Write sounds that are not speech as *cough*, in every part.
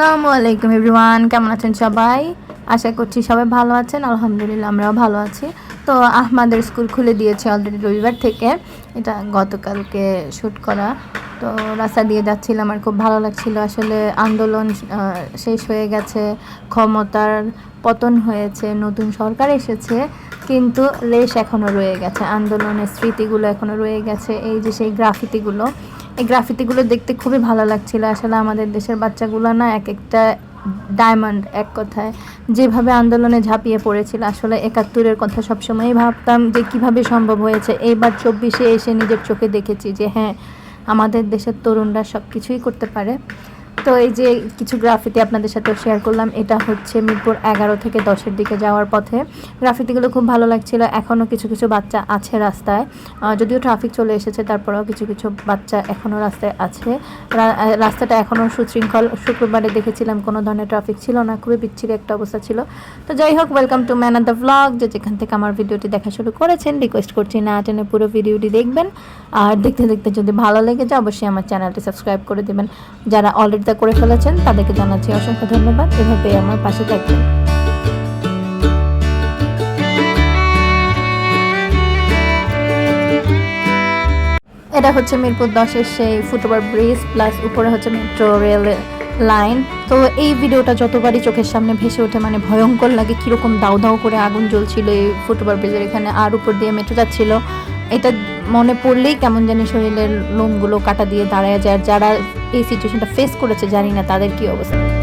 আসসালামু আলাইকুম এভরিওয়ান, কেমন আছেন সবাই? আশা করছি সবাই ভালো আছেন, আলহামদুলিল্লাহ আমরাও ভালো আছি। তো আহমাদের স্কুল খুলে দিয়েছে অলরেডি রবিবার থেকে, এটা গতকালকে শ্যুট করা। তো রাস্তা দিয়ে যাচ্ছিলাম আমার খুব ভালো লাগছিল, আসলে আন্দোলন শেষ হয়ে গেছে, ক্ষমতার পতন হয়েছে, নতুন সরকার এসেছে, কিন্তু রেশ এখনও রয়ে গেছে, আন্দোলনের স্মৃতিগুলো এখনও রয়ে গেছে, এই যে সেই গ্রাফিতিগুলো এই গ্রাফিতিগুলো দেখতে খুবই ভালো লাগছিল। আসলে আমাদের দেশের বাচ্চাগুলো না এক একটা ডায়মন্ড এক কথায় যেভাবে আন্দোলনে ঝাঁপিয়ে পড়েছিল, আসলে একাত্তরের কথা সবসময়ই ভাবতাম যে কীভাবে সম্ভব হয়েছে। এইবার চব্বিশে এসে নিজের চোখে দেখেছি যে হ্যাঁ আমাদের দেশের তরুণরা সব কিছুই করতে পারে। তো এই যে কিছু গ্রাফিতি আপনাদের সাথে শেয়ার করলাম, এটা হচ্ছে মিরপুর এগারো থেকে দশের দিকে যাওয়ার পথে। গ্রাফিতিগুলো খুব ভালো লাগছিল, এখনও কিছু কিছু বাচ্চা আছে রাস্তায়। যদিও ট্রাফিক চলে এসেছে, তারপরেও কিছু কিছু বাচ্চা এখনও রাস্তায় আছে। রাস্তাটা এখনও সুশৃঙ্খল। শুক্রবারে দেখেছিলাম কোনো ধরনের ট্রাফিক ছিল না, খুবই বিচ্ছিরি একটা অবস্থা ছিল। তো যাই হোক welcome to man of the vlog যে যেখান থেকে আমার ভিডিওটি দেখা শুরু করেছেন রিকোয়েস্ট করছি না টেনে পুরো ভিডিওটি দেখবেন। আর দেখতে দেখতে যদি ভালো লেগে যায়, অবশ্যই আমার চ্যানেলটি সাবস্ক্রাইব করে দেবেন। যারা অলরেডি তা করে ফেলেছেন তাদেরকে জানাচ্ছি অসংখ্য ধন্যবাদ। এভাবে আমার পাশে থাকবেন। এটা হচ্ছে মিরপুর দশের সেই ফুটওভার ব্রিজ, প্লাস উপরে হচ্ছে মেট্রো রেল লাইন। তো এই ভিডিওটা যতবারই চোখের সামনে ভেসে ওঠে মানে ভয়ঙ্কর লাগে কীরকম দাউ দাউ করে আগুন জ্বলছিল এই ফুটওভার ব্রিজের এখানে, আর উপর দিয়ে মেট্রো যাচ্ছিল। এটা মনে পড়লেই কেমন জানি শরীরের লোমগুলো কাটা দিয়ে দাঁড়ায় যায়। যারা এই সিচুয়েশনটা ফেস করেছে জানি না তাদের কি অবস্থা।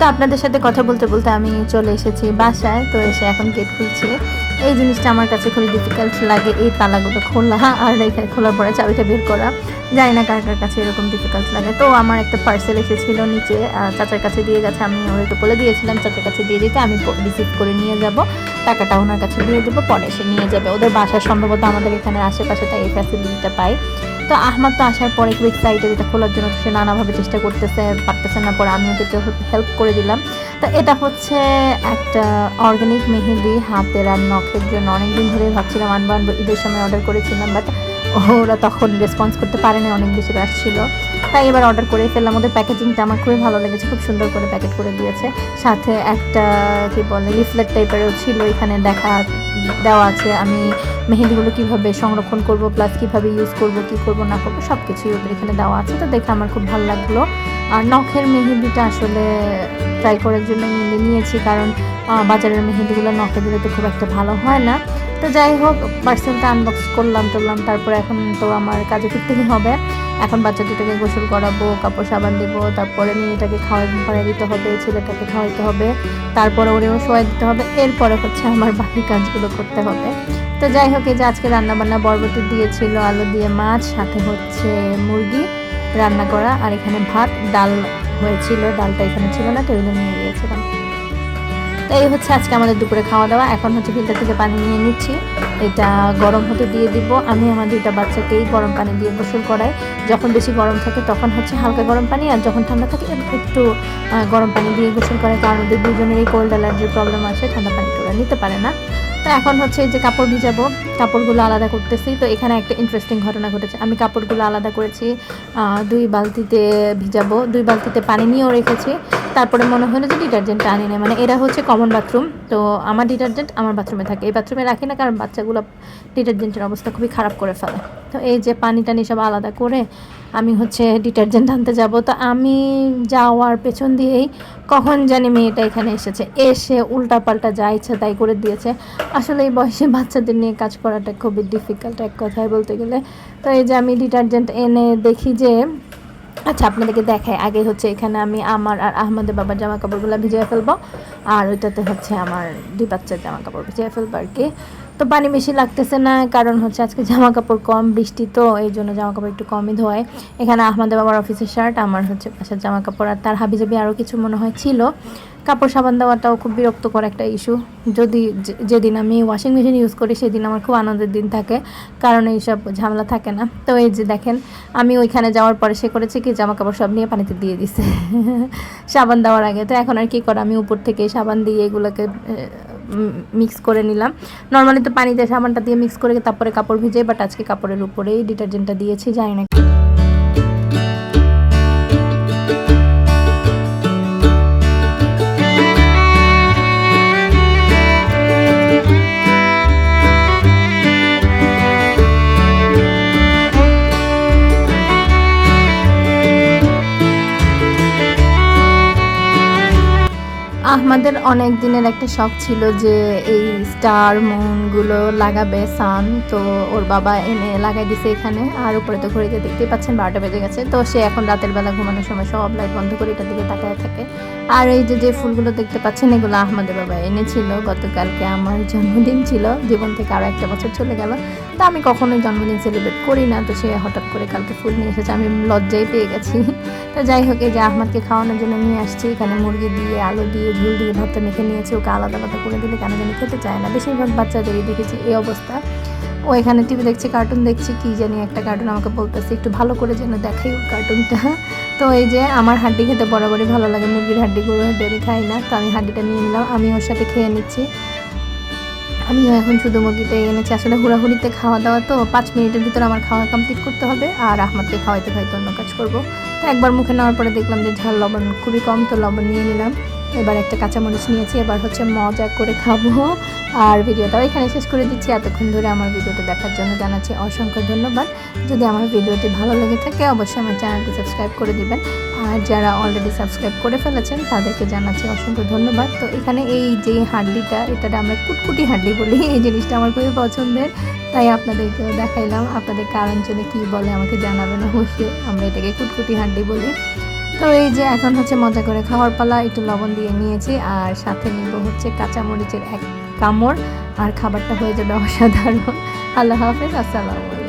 তো আপনাদের সাথে কথা বলতে বলতে আমি চলে এসেছি বাসায়, তো এসে এখন গেট খুলছি। এই জিনিসটা আমার কাছে খুবই ডিফিকাল্ট লাগে, এই তালাগুলো খোলা আর এখানে খোলার পরে চাবিটা বের করা। জানি না কার কার কাছে এরকম ডিফিকাল্ট লাগে। তো আমার একটা পার্সেল এসেছিল নিচে চাচার কাছে দিয়ে গেছে, আমি ওদেরকে বলে দিয়েছিলাম, চাচার কাছে দিয়ে দিতে আমি রিসিভ করে নিয়ে যাব। টাকাটা ওনার কাছে দিয়ে দেবো, পরে এসে নিয়ে যাবে। ওদের বাসা সম্ভবত আমাদের এখানে আশেপাশে, তাই এই ফ্যাসিলিটিটা পাই তো আহমদ তো আসার পরে খুব এক্সাইটেড এটা খোলার জন্য সে নানাভাবে চেষ্টা করতেছে, পারতেছে না, পরে আমি ওকে হেল্প করে দিলাম। তো এটা হচ্ছে একটা অর্গানিক মেহেদি হাতের আর নখের জন্য। অনেকদিন ধরে ভাবছিলাম আনব আনব, ঈদের সময় অর্ডার করেছিলাম বাট ওরা তখন রেসপন্স করতে পারেনি, অনেক বেশি রাশ ছিল। তাই এবার অর্ডার করে ফেললাম। ওদের প্যাকেজিংটা আমার খুবই ভালো লেগেছে, খুব সুন্দর করে প্যাকেট করে দিয়েছে। সাথে একটা, কি বলে লিফলেট টাইপেরও ছিল, এখানে দেখা, দেওয়া আছে। আমি মেহেদিগুলো কীভাবে সংরক্ষণ করব প্লাস কীভাবে ইউজ করব, কি করব, না করব সব কিছুই ওদের এখানে দেওয়া আছে, তো দেখে আমার খুব ভালো লাগল। আর নখের মেহেন্দিটা আসলে ট্রাই করার জন্য নিয়ে নিয়েছি, কারণ বাজারের মেহেন্দিগুলো নখে দিলে তো খুব একটা ভালো হয় না। তো যাই হোক পার্সেলটা আনবক্স করলাম টরলাম তারপরে এখন তো আমার কাজে ফিরতেই হবে। এখন বাচ্চা দুটোকে গোসল করাবো, কাপড় সাবান দেবো, তারপরে মেয়েটাকে খাওয়াই খাওয়াই দিতে হবে, ছেলেটাকে খাওয়াইতে হবে, তারপরে ওরেও শোয়াই দিতে হবে, এরপরে হচ্ছে আমার বাকি কাজগুলো করতে হবে। তো যাই হোক, এই যে আজকে রান্নাবান্না বরবটি দিয়েছিল, আলু দিয়ে মাছ, সাথে হচ্ছে মুরগি রান্না করা, আর এখানে ভাত, ডাল হয়েছিল, ডালটা এখানে ছিল না টেবিলে নিয়ে গিয়েছিলাম। তো এই হচ্ছে আজকে আমাদের দুপুরে খাওয়া দাওয়া। এখন হচ্ছে ফিল্টার থেকে পানি নিয়ে নিচ্ছি। এটা গরম হতে দিয়ে দিব। আমি আমার দুইটা বাচ্চাকেই গরম পানি দিয়ে গোসল করাই। যখন বেশি গরম থাকে তখন হচ্ছে হালকা গরম পানি, আর যখন ঠান্ডা থাকে একটু গরম পানি দিয়ে গোসল করে কারণ ওদের দুজনেরই কোল্ড অ্যালার্জির প্রবলেম আছে, ঠান্ডা পানি ওরা নিতে পারে না। তো এখন হচ্ছে যে কাপড় ভিজাবো, কাপড়গুলো আলাদা করতেছি। তো এখানে একটা ইন্টারেস্টিং ঘটনা ঘটেছে। আমি কাপড়গুলো আলাদা করেছি দুই বালতিতে ভিজাবো। দুই বালতিতে পানি নিয়েও রেখেছি। তারপরে মনে হলো যে ডিটারজেন্টটা আনি না মানে এরা হচ্ছে কমন বাথরুম তো আমার ডিটারজেন্ট আমার বাথরুমে থাকে। এই বাথরুমে রাখি না, কারণ বাচ্চাগুলো ডিটারজেন্টের অবস্থা খুবই খারাপ করে ফেলে। তো এই যে পানি টানি সব আলাদা করে আমি হচ্ছে ডিটারজেন্ট আনতে যাব। তো আমি যাওয়ার পেছন দিয়েই কখন জানি মেয়েটা এখানে এসেছে। এসে উল্টাপাল্টা যা ইচ্ছা তাই করে দিয়েছে। আসলে এই বয়সে বাচ্চাদের নিয়ে কাজ করাটা খুবই ডিফিকাল্ট এক কথায় বলতে গেলে। তো এই যে আমি ডিটারজেন্ট এনে দেখি যে আচ্ছা আপনাদেরকে দেখাই। আগে হচ্ছে এখানে আমি আমার আর আহমদের বাবার জামা কাপড়গুলো ভিজিয়ে ফেলব। আর ওইটাতে হচ্ছে আমার দুই বাচ্চার জামা কাপড় ভিজিয়ে ফেলব আর কি। তো পানি বেশি লাগতেছে না, কারণ হচ্ছে আজকে জামা কাপড় কম, বৃষ্টি তো, এই জন্য জামা কাপড় একটু কমই ধোয়। এখানে আহমদ বাবার অফিসের শার্ট আমার হচ্ছে পাশের জামা কাপড় আর তার হাবিজাবি আরও কিছু মনে হয় ছিল। কাপড় সাবান দেওয়াটাও খুব বিরক্তকর একটা ইস্যু যদি যেদিন আমি ওয়াশিং মেশিন ইউজ করি, সেদিন আমার খুব আনন্দের দিন থাকে, কারণ এইসব ঝামেলা থাকে না। তো এই যে দেখেন, আমি ওইখানে যাওয়ার পরে সে করেছে কি জামা কাপড় সব নিয়ে পানিতে দিয়ে দিছে। *laughs* সাবান দেওয়ার আগে, তো এখন আর কি করা, আমি উপর থেকে সাবান দিয়ে এগুলোকে মিক্স করে নিলাম। নর্মালি তো পানিতে সাবানটা দিয়ে মিক্স করে তারপরে কাপড় ভিজে বাট আজকে কাপড়ের উপরেই ডিটারজেন্টটা দিয়েছি, জানি না আহমাদের অনেক দিনের একটা শখ ছিল যে এই স্টার মুনগুলো লাগাবে সান, তো ওর বাবা এনে লাগাই দিছে এখানে। আর উপরে তো ঘড়িতে দেখতেই পাচ্ছেন বারোটা বেজে গেছে। তো সে এখন রাতের বেলা ঘুমানোর সময় সব লাইট বন্ধ করে এটার দিকে তাকায় থাকে। আর এই যে যে ফুলগুলো দেখতে পাচ্ছেন, এগুলো আহমদের বাবা এনেছিল। গতকালকে আমার জন্মদিন ছিল। জীবন থেকে আরও একটা বছর চলে গেল। তা আমি কখনোই জন্মদিন সেলিব্রেট করি না। তো সে হঠাৎ করে কালকে ফুল নিয়ে এসেছে, আমি লজ্জাই পেয়ে গেছি। তো যাই হোক, এই যে আহমদকে খাওয়ানোর জন্য নিয়ে আসছি, এখানে মুরগি দিয়ে, আলু দিয়ে, ঝুল দিয়ে ভর্তা মেখে নিয়েছি। ওকে আলাদা আলাদা করে দিলে কেন জানি খেতে চায় না। বেশিরভাগ বাচ্চাদেরই দেখেছি এই অবস্থা। ও এখানে টিভি দেখছে কার্টুন দেখছে, কি জানি একটা কার্টুন আমাকে বলতেছে, একটু ভালো করে যেন দেখাই কার্টুনটা তো এই যে আমার হাড্ডি খেতে বরাবরই ভালো লাগে, মুরগির হাড্ডি, গরুর হাড্ডি আমি খাই না। তো আমি হাড্ডিটা নিয়ে নিলাম, আমি ওর সাথে খেয়ে নিচ্ছি। আমিও এখন শুধু মুরগিতে এনেছি। আসলে হুড়াহুড়িতে খাওয়া দাওয়া তো পাঁচ মিনিটের ভিতরে আমার খাওয়া কমপ্লিট করতে হবে আর আহমদকে খাওয়াইতে খাইতে অন্য কাজ করব। তো একবার মুখে নেওয়ার পরে দেখলাম যে ঝাল লবণ খুবই কম, তো লবণ নিয়ে নিলাম। এবার একটা কাঁচামরিচ নিয়েছি, এবার হচ্ছে মজা করে খাব। আর ভিডিওটাও এখানে শেষ করে দিচ্ছি। এতক্ষণ ধরে আমার ভিডিওটা দেখার জন্য জানাচ্ছি অসংখ্য ধন্যবাদ। যদি আমার ভিডিওটি ভালো লেগে থাকে, অবশ্যই আমার চ্যানেলটি সাবস্ক্রাইব করে দিবেন। আর যারা অলরেডি সাবস্ক্রাইব করে ফেলেছেন, তাদেরকে জানাচ্ছি অসংখ্য ধন্যবাদ। তো এখানে এই যে হাড্ডিটা এটা আমরা কুটকুটি হাড্ডি বলি। এই জিনিসটা আমার খুবই পছন্দের। তাই আপনাদেরকেও দেখাইলাম। আপনাদের কার অঞ্চলে কী বলে আমাকে জানাবেন, অবশ্যই আমরা এটাকে কুটকুটি হাড্ডি বলি। তো এই যে এখন হচ্ছে মজা করে খাওয়ার পালা, একটু লবণ দিয়ে নিয়েছি আর সাথে নিব হচ্ছে কাঁচামরিচের এক কামড় আর খাবারটা হয়ে যাবে অসাধারণ। আল্লাহ হাফেজ, আসসালামু